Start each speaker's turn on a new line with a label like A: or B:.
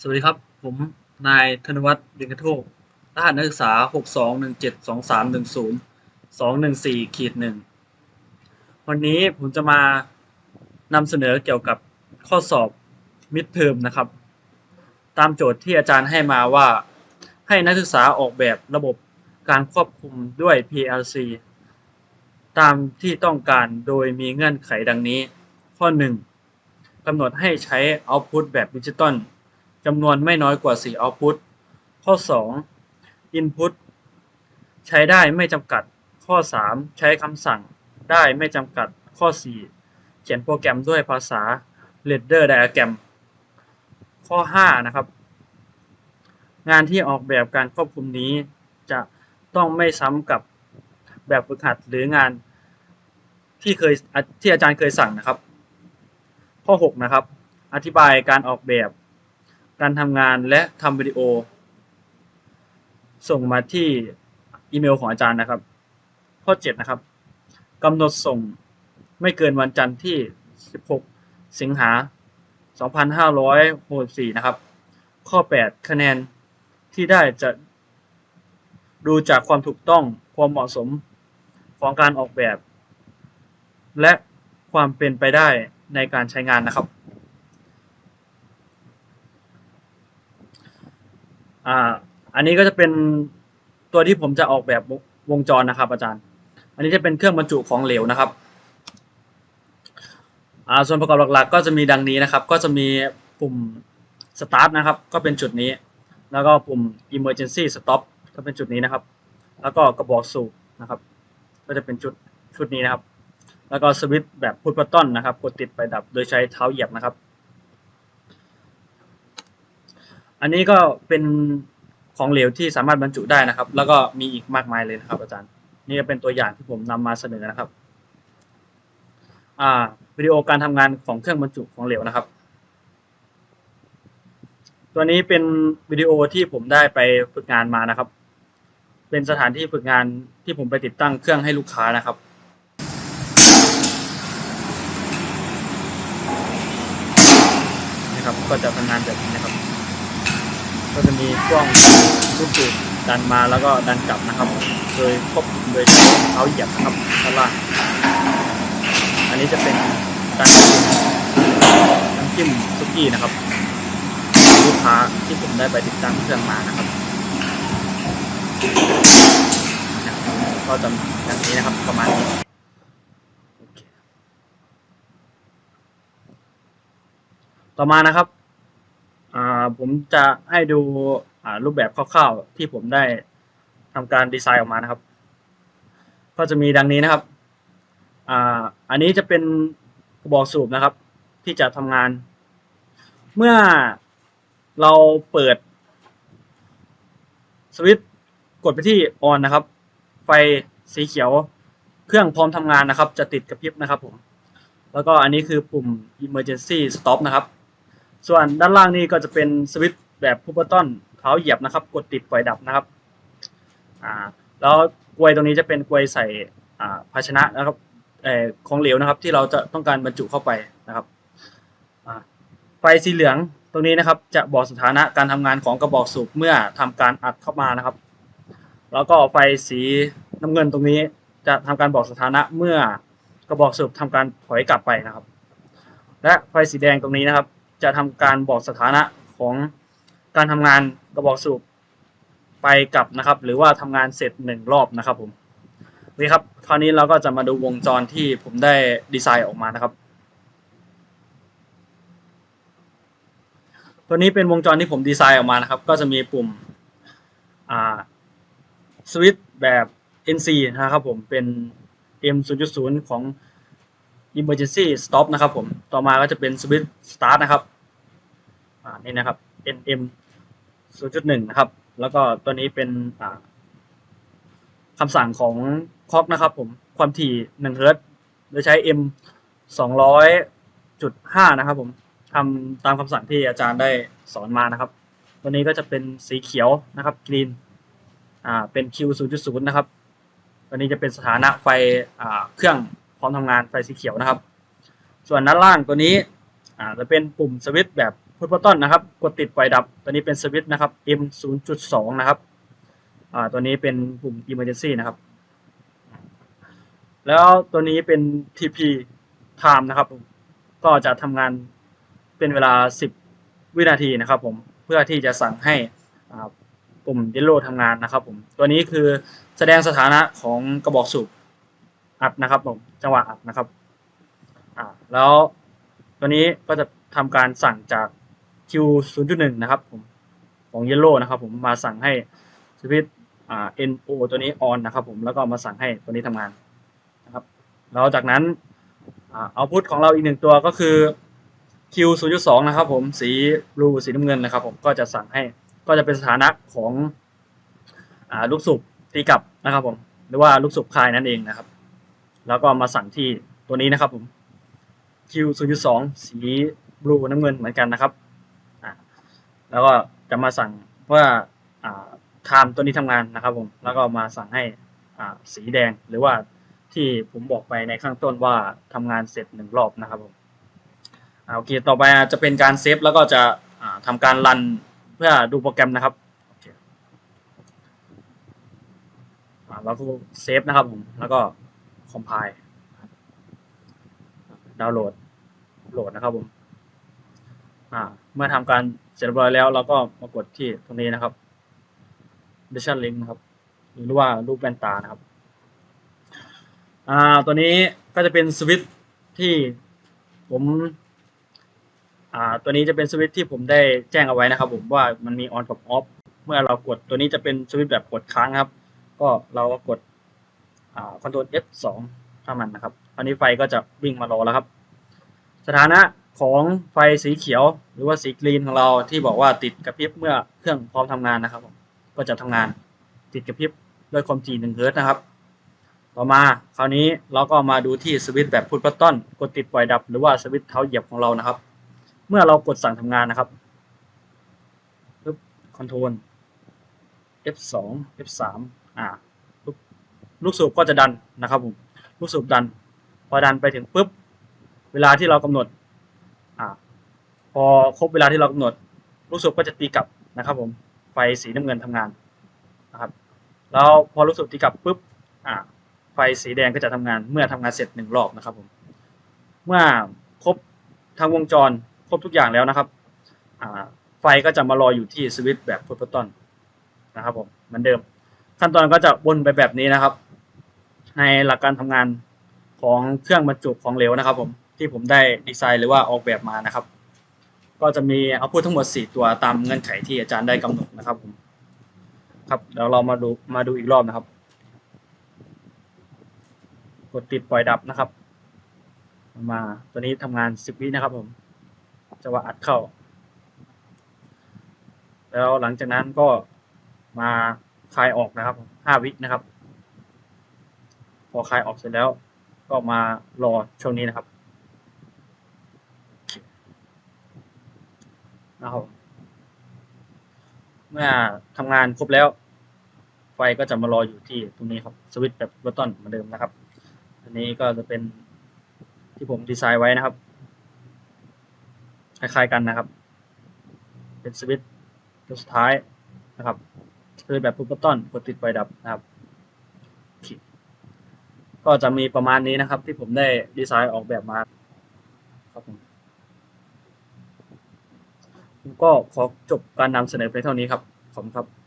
A: สวัสดีครับ ผมนายธนวัฒน์ดิงกระโทกรหัสนักศึกษา 6 2 1 7 2 3 1 0 2 1 4ขีดหนึ่งวันนี้ผมจะมานำเสนอเกี่ยวกับข้อสอบมิดเทอมนะครับ ตามโจทย์ที่อาจารย์ให้มาว่าให้นักศึกษาออกแบบระบบการควบคุมด้วย PLC ตามที่ต้องการโดยมีเงื่อนไขดังนี้ ข้อ 1กำหนดให้ใช้ Output แบบดิจิตอล จำนวนไม่น้อยกว่า 4 Output ข้อ 2 Input ใช้ได้ไม่จำกัด ข้อ 3 ใช้คำสั่งได้ไม่จำกัด ข้อ 4 เขียนโปรแกรมด้วยภาษา Ladder Diagram ข้อ 5 นะครับ งานที่ออกแบบการควบคุมนี้จะต้องไม่ซ้ำกับแบบฝึกหัดหรืองานที่เคยที่อาจารย์เคยสั่งนะครับ ข้อ 6 นะครับ อธิบายการออกแบบ การทำงานและทำวิดีโอ ส่งมาที่อีเมลของอาจารย์นะครับ ข้อ 7 นะครับกำหนดส่งไม่เกินวันจันทร์ที่ 16 สิงหา 2564 นะครับ ข้อ 8 คะแนนที่ได้จะดูจากความถูกต้องความเหมาะสมของการออกแบบ และความเป็นไปได้ในการใช้งานนะครับ อ่า อันนี้ก็จะเป็นตัวที่ผมจะออกแบบวงจรนะครับ อาจารย์ อันนี้จะเป็นเครื่องบรรจุของเหลวนะครับ อ่า ส่วนประกอบหลักๆ ก็จะมีดังนี้นะครับ ก็จะมีปุ่ม start นะครับ ก็เป็นจุดนี้ แล้วก็ปุ่ม emergency stop ก็เป็นจุดนี้นะครับ แล้วก็กระบอกสูบนะครับ ก็จะเป็นจุดชุดนี้นะครับ แล้วก็สวิตช์แบบพุทบัตตอนนะครับ กดติดไปดับโดยใช้เท้าเหยียบนะครับ อันนี้ก็เป็นของเหลวที่สามารถบรรจุได้นะครับ แล้วก็มีอีกมากมายเลยนะครับ อาจารย์ นี่ก็เป็นตัวอย่างที่ผมนำมาเสนอนะครับ อ่าวิดีโอการทำงานของเครื่องบรรจุของเหลวนะครับ ตัวนี้เป็นวิดีโอที่ผมได้ไปฝึกงานมานะครับ เป็นสถานที่ฝึกงานที่ผมไปติดตั้งเครื่องให้ลูกค้านะครับนะครับก็จะทำงานแบบนี้นะครับ ก็จะมีช่วงลูกสูบดันมาแล้วก็ดันกลับนะครับ โดยควบคุมโดยใช้เท้าเหยียบนะครับด้านล่างอันนี้จะเป็นการน้ำจิ้มซุกี้นะครับลูกค้าที่ผมได้ไปติดตั้งเครื่องมานะครับก็จะอย่างนี้นะครับประมาณนี้ต่อมานะครับ ผมจะให้ดูรูปแบบคร่าวๆ ที่ผมได้ทำการดีไซน์ออกมานะครับ ก็จะมีดังนี้นะครับอันนี้จะเป็นกระบอกสูบนะครับ ที่จะทำงาน เมื่อเราเปิด สวิตช์กดไปที่ออนนะครับ ไฟสีเขียวเครื่องพร้อมทำงานนะครับ จะติดกระพริบนะครับผม แล้วก็อันนี้คือปุ่ม emergency stop นะครับ ส่วนด้านล่างนี่ก็จะเป็นสวิตช์แบบพุบบัตตอนเท้าเหยียบนะครับ กดติดไฟดับนะครับอ่าแล้วกลวยตรงนี้จะเป็นกลวยใส่อ่าภาชนะนะครับเอ่อของเหลวนะครับ ที่เราจะต้องการบรรจุเข้าไปนะครับอ่าไฟสีเหลืองตรงนี้นะครับจะบอกสถานะการทำงานของกระบอกสูบเมื่อทำการอัดเข้ามานะครับ แล้วก็ไฟสีน้ำเงินตรงนี้จะทำการบอกสถานะเมื่อกระบอกสูบทำการถอยกลับไปนะครับ และไฟสีแดงตรงนี้นะครับ จะทำการบอกสถานะของการทำงานกระบอกสูบไปกลับนะครับ หรือว่าทำงานเสร็จหนึ่งรอบนะครับผมนี่ครับคราวนี้เราก็จะมาดูวงจรที่ผมได้ดีไซน์ออกมานะครับ ตัวนี้เป็นวงจรที่ผมดีไซน์ออกมานะครับ ก็จะมีปุ่มสวิตช์แบบ NC นะครับผมเป็น M 0.0 ของ emergency stop นะครับผม ต่อมาก็จะเป็นสวิตช์ start นะครับานี่นะครับ NM 0.1 นะครับ แล้วก็ตัวนี้เป็นคำสั่งของคอกนะครับ ผมความถี่1เฮิร์ตซ์โดยใช้ M 200.5 นะครับ ผมทำตามคำสั่งที่อาจารย์ได้สอนมานะครับ ตัวนี้ก็จะเป็นสีเขียวนะครับกรีนอ่าเป็น Q 0.0 นะครับ ตัวนี้จะเป็นสถานะไฟอ่าเครื่องพร้อมทำงานไฟสีเขียวนะครับ ส่วนด้านล่างตัวนี้อ่าจะเป็นปุ่มสวิตช์แบบ พุทบอตอนนะครับ กดติดปล่อยดับ ตัวนี้เป็นสวิตช์นะครับ M 0.2 นะครับ อ่า ตัวนี้เป็นปุ่ม emergency นะครับ แล้วตัวนี้เป็น TP time นะครับ ก็จะทำงานเป็นเวลา 10 วินาทีนะครับผม เพื่อที่จะสั่งให้ปุ่ม yellow ทำงานนะครับผม ตัวนี้คือแสดงสถานะของกระบอกสูบอัดนะครับผม จังหวะอัดนะครับ อ่า แล้วตัวนี้ก็จะทำการสั่งจาก Q 0.1 นะครับผมของ Yellow นะครับผมมาสั่งให้สวิตช์อ่า NO ตัวนี้ on นะครับผมแล้วก็มาสั่งให้ตัวนี้ทำงานนะครับแล้วจากนั้นอ่า output ของเราอีกหนึ่งตัวก็คือ Q 0.2 นะครับผมสี blue สีน้ำเงินนะครับผมก็จะสั่งให้ก็จะเป็นสถานะของอ่าลูกสูบตีกลับนะครับผมหรือว่าลูกสูบคลายนั่นเองนะครับ แล้วก็มาสั่งที่ตัวนี้นะครับผม Q 0.2 สีบลูน้ำเงินเหมือนกันนะครับ แล้วก็จะมาสั่งว่าอ่าไทม์ตัวนี้ทำงานนะครับผมแล้วก็มาสั่งให้สีแดงหรือว่าที่ผมบอกไปในข้างต้นว่าทำงานเสร็จหนึ่งรอบนะครับผมโอเคต่อไปจะเป็นการเซฟแล้วก็จะอ่าทำการรันเพื่อดูโปรแกรมนะครับเคอ่าแล้วก็เซฟนะครับผมแล้วก็คอมไพล์ดาวน์โหลดโหลดนะครับผมเมื่อทำการ เสร็จเรียบร้อยแล้วเราก็มากดที่ตรงนี้นะครับ d i s t i o n link นะครับ หรือว่ารูปแว่นตานะครับ อ่า ตัวนี้ก็จะเป็นสวิตช์ที่ผม อ่า ตัวนี้จะเป็นสวิตช์ที่ผมได้แจ้งเอาไว้นะครับ ผมว่ามันมี on กับ off เมื่อเรากดตัวนี้จะเป็นสวิตช์แบบกดค้างครับ ก็เราก็กด อ่า control F2 ถ้ามันนะครับ ตอนนี้ไฟก็จะวิ่งมารอแล้วครับ สถานะ ของไฟสีเขียวหรือว่าสีกรีนของเราที่บอกว่าติดกระพริบเมื่อเครื่องพร้อมทำงานนะครับผมก็จะทำงานติดกระพริบด้วยความถี่1เฮิร์ตนะครับ ต่อมาคราวนี้เราก็มาดูที่สวิตช์แบบพุทบัตตอนกดติดปล่อยดับ หรือว่าสวิตช์เท้าเหยียบของเรานะครับ เมื่อเรากดสั่งทำงานนะครับปึ๊บคอนโทรล F2 F3 อ่าปึ๊บลูกสูบก็จะดันนะครับผมลูกสูบดัน พอดันไปถึงปุ๊บเวลาที่เรากำหนด พอครบเวลาที่เรากำหนด ลูกสูบก็จะตีกลับนะครับผมไฟสีน้ำเงินทำงานนะครับแล้วพอลูกสูบตีกลับปุ๊บอ่าไฟสีแดงก็จะทำงานเมื่อทำงานเสร็จหนึ่งรอบนะครับผมเมื่อครบทั้งวงจรครบทุกอย่างแล้วนะครับไฟก็จะมารออยู่ที่สวิตช์แบบพุทบตอนนะครับผมเหมือนเดิม ขั้นตอนก็จะวนไปแบบนี้นะครับ ในหลักการทำงานของเครื่องบรรจุของเหลวนะครับ ผมที่ผมได้ดีไซน์หรือว่าออกแบบมานะครับ ก็จะมีเอาพูดทั้งหมด 4 ตัวตามเงื่อนไขที่อาจารย์ได้กำหนดนะครับผมครับเดี๋ยวเรามาดูมาดูอีกรอบนะครับกดติดปล่อยดับนะครับ มาตัวนี้ทำงาน 10 วินะครับผมจะว่าอัดเข้า แล้วหลังจากนั้นก็มาคลายออกนะครับ5วินะครับ พอคลายออกเสร็จแล้ว ก็มารอช่วงนี้นะครับ นะครับ เมื่อทำงานครบแล้ว ไฟก็จะมารออยู่ที่ตรงนี้ครับสวิตช์แบบบัตตอนเหมือนเดิมนะครับ อันนี้ก็จะเป็นที่ผมดีไซน์ไว้นะครับ คล้ายๆกันนะครับ เป็นสวิตช์ตัวสุดท้ายนะครับสวิตช์แบบพุทบัตตอนกดติดไฟดับนะครับ ก็จะมีประมาณนี้นะครับ ที่ผมได้ดีไซน์ออกแบบมาครับผม ก็ขอจบการนำเสนอไปเท่านี้ครับ ขอบคุณครับ